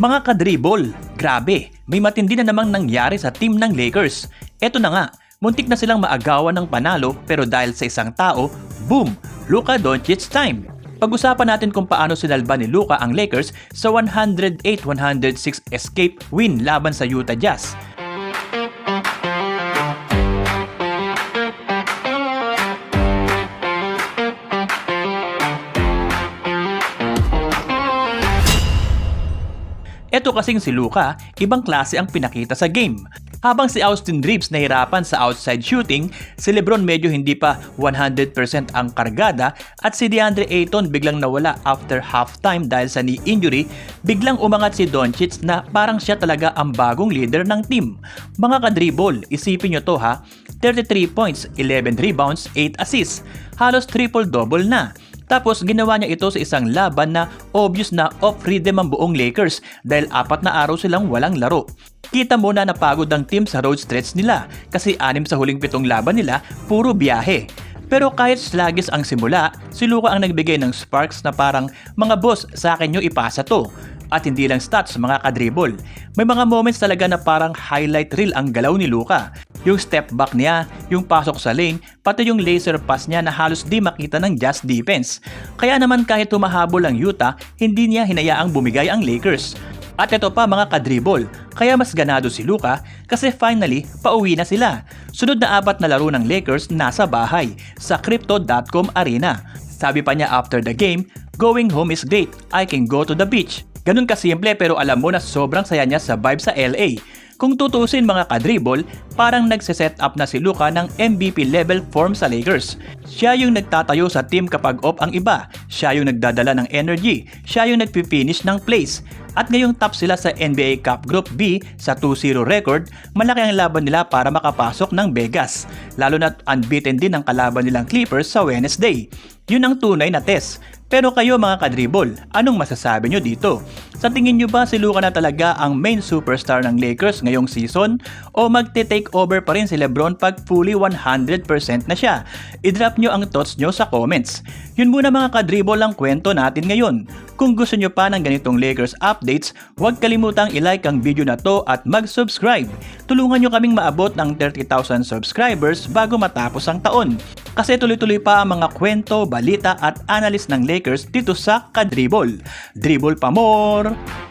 Mga kadribol, grabe, may matindi na namang nangyari sa team ng Lakers. Eto na nga, muntik na silang maagawan ng panalo pero dahil sa isang tao, boom, Luka Doncic time. Pag-usapan natin kung paano sinalba ni Luka ang Lakers sa 108-106 escape win laban sa Utah Jazz. Eto kasing si Luka, ibang klase ang pinakita sa game. Habang si Austin Reeves nahirapan sa outside shooting, si Lebron medyo hindi pa 100% ang kargada at si DeAndre Ayton biglang nawala after halftime dahil sa knee injury, biglang umangat si Doncic na parang siya talaga ang bagong leader ng team. Mga kadribol, isipin nyo to ha, 33 points, 11 rebounds, 8 assists, halos triple-double na. Tapos ginawa niya ito sa isang laban na obvious na off-rhythm ang buong Lakers dahil apat na araw silang walang laro. Kita mo na napagod ang team sa road stretch nila kasi anim sa huling pitong laban nila puro biyahe. Pero kahit sluggish ang simula, si Luka ang nagbigay ng sparks na parang mga boss sa akin nyo ipasa to. At hindi lang stats mga kadribol. May mga moments talaga na parang highlight reel ang galaw ni Luka. Yung step back niya, yung pasok sa lane, pati yung laser pass niya na halos di makita ng Jazz defense. Kaya naman kahit tumahabol ang Utah, hindi niya hinayaang bumigay ang Lakers. At ito pa mga kadribol, kaya mas ganado si Luka kasi finally, pauwi na sila. Sunod na apat na laro ng Lakers nasa bahay, sa Crypto.com Arena. Sabi pa niya after the game, Going home is great, I can go to the beach. Ganun kasimple pero alam mo na sobrang saya niya sa vibe sa LA. Kung tutusin mga kadribol, parang nagse-set up na si Luka ng MVP level form sa Lakers. Siya yung nagtatayo sa team kapag off ang iba, siya yung nagdadala ng energy, siya yung nagpipinish ng plays. At ngayong top sila sa NBA Cup Group B sa 2-0 record, malaki ang laban nila para makapasok ng Vegas. Lalo na unbeaten din ang kalaban nilang Clippers sa Wednesday. Yun ang tunay na test. Pero kayo mga kadribol, anong masasabi nyo dito? Sa tingin nyo ba si Luka na talaga ang main superstar ng Lakers ngayong season? O magte-take over pa rin si Lebron pag fully 100% na siya? I-drop nyo ang thoughts nyo sa comments. Yun muna mga kadribol ang kwento natin ngayon. Kung gusto nyo pa ng ganitong Lakers updates, huwag kalimutang i-like ang video na to at mag-subscribe. Tulungan nyo kaming maabot ng 30,000 subscribers bago matapos ang taon. Kasi tuloy-tuloy pa ang mga kwento, balita at analyst ng Lakers dito sa Kadribol. Dribble pa more!